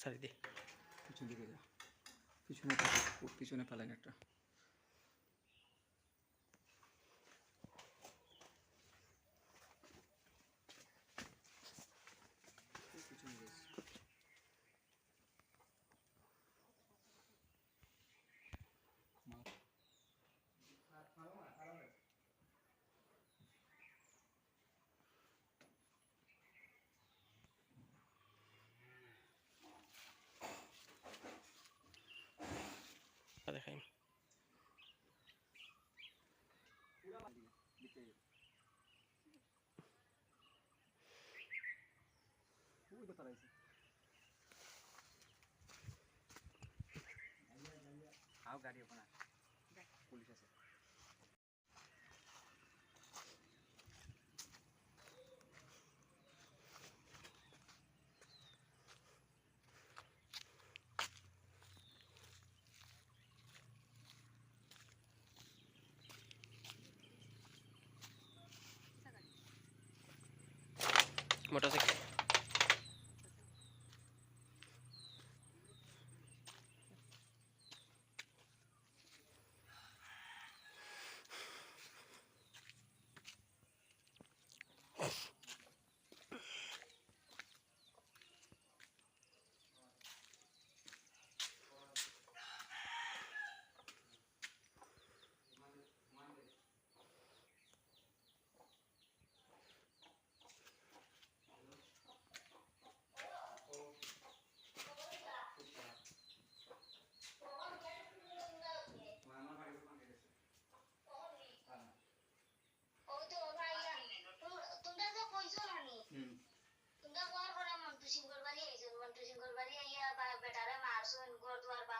সারি দে। পিছন দিকে যা। পিছনে পিছনে ফেলেন একটা পিছনে যাস। দেখাই দিকে ওই তো তারাইছে আও গাড়ি ওখানে পুলিশ আছে মোটরসাইকেল ওই তো ভাইয়া তো- তোমরা তো কইছো নানি হুম তোমরা কোয়ার করে মন্টু সিংহর বাড়ি আইছো মন্টু সিংহর বাড়ি আইয়া বা- বেটারে মারছো ঘর দুয়ার ভাঙছো তোমরা বাড়ি আইতো ভালো হইছো নিগা আর তোরা মারছো না তুমি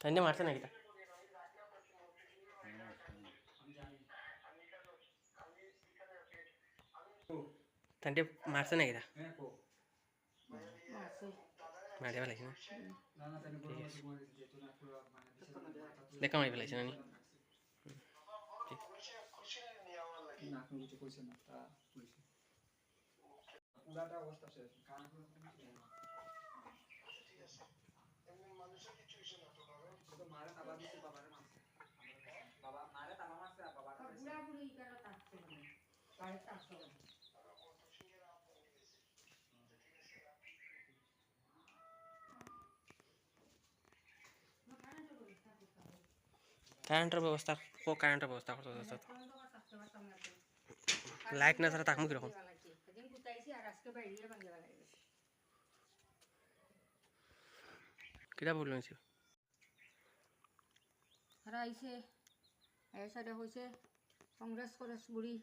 তাই মারছে নাকি তা হ্যাঁ কো মারি ফেলাইছে না দেখা মারি ফেলাইছে না না তা পুলিশ পুরাটা অবস্থা শেষ কারণ কোনো কিছু নেই। শুধু মারে তালা দিছে বাবারে মারছে বাবা মারে তালা মারছে আর বাবারে মারছে। বুড়াবুড়ি কেন থাকছে না বাড়িতে আসো না। কারেন্টের ব্যবস্থা কো কারেন্টের ব্যবস্থা করতে চাচ্ছ লাইট না ছাড়া থাকব কীরকম সেদিন গুতাইছি আর আজকে বাইরে ভাঙিয়ে বেলাইবে কিটা বলল আর আইছে সাইডে হয়েছে কংগ্রেস করেস বুড়ি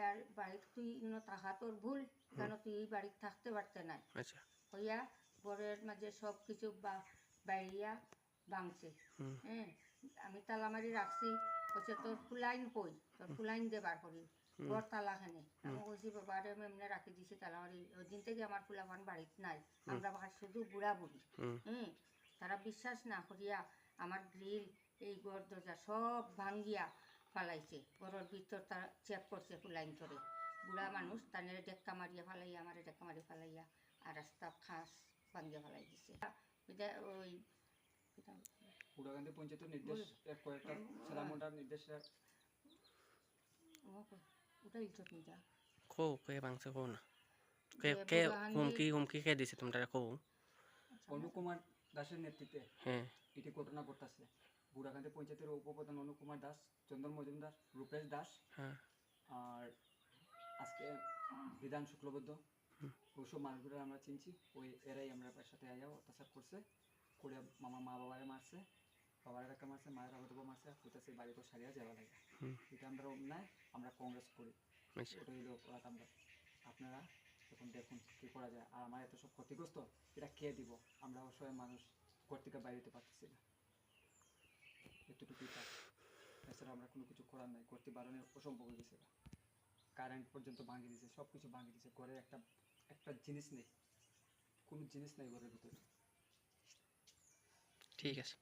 এর বাড়িত তুই থাকা তোর ভুল কেন তুই এই বাড়িত থাকতে পারতে নাই। আচ্ছা। হইয়া ঘরের মাঝে সব কিছু বা বাইরিয়া ভাঙছে। হ্যাঁ আমি তালামারি রাখছি হচ্ছে তোর ফুলাইন কই তোর ফুলাইন দে বার করি। ঘর তালা খানে। আমি কইছি বাবারে আমি এমনি রাখি দিছি তালা মারি ওই দিন থেকে আমার ফুলাবান বাড়িত নাই আমরা শুধু বুড়া বুড়ি হুম। তারা বিশ্বাস না করিয়া আমার গ্রিল এই ঘর দরজা সব ভাঙ্গিয়া ফালাইছে। ঘরের ভিতর তারা চেক করছে ফুলাইন করে বুড়া মানুষ তানের ডেক্কা মারিয়া ফালাইয়া আমার ডেক্কা মারি ফালাইয়া আর রাস্তা খাস ভাঙ্গিয়া ফালাই দিছে। ওই উড়াগান্ধী পঞ্চায়েতের নির্দেশ এক কয়েকটা সালামন্ডার নির্দেশে ওটা ইজ্জত নিয়ে যা কো কে ভাঙছে কো না। কে কে হুমকি হুমকি কে দিছে তোমরা কো অনুকুমার দাসের নেতৃত্বে হ্যাঁ। এটি ঘটনা ঘটতেছে। বুড়াকান্দি পঞ্চায়েতের উপপ্রধান অনুকুমার দাস চন্দন মজুমদার রূপেশ দাস হ্যাঁ। আর আজকে বিধান শুক্লবদ্ধ ওইসব মানুষগুলো আমরা চিনছি ওই এরাই আমরা সাথে আয়া অত্যাচার করছে করে মামা মা বাবারে মারছে বাবার একা মারছে মায়ের আবার মারছে বাড়ি তো সারিয়া যাওয়া লাগে। এটা আমরা অন্যায় আমরা কংগ্রেস করি। অপরাধ আমরা। আপনারা এখন দেখুন কী করা যায়। আর আমার এত সব ক্ষতিগ্রস্ত এটা কে দিব? আমরা অসহায় মানুষ ঘর থেকে বাইরে পারতেছি না। এতটুকুই কাজ এছাড়া আমরা কোনো কিছু করার নাই, করতে বারণের অসম্ভব হয়ে গেছে কারেন্ট পর্যন্ত ভাঙিয়ে দিয়েছে সব কিছু ভাঙিয়ে দিয়েছে, ঘরে একটা একটা জিনিস নেই। কোনো জিনিস নেই ঘরের ভিতরে। ঠিক আছে।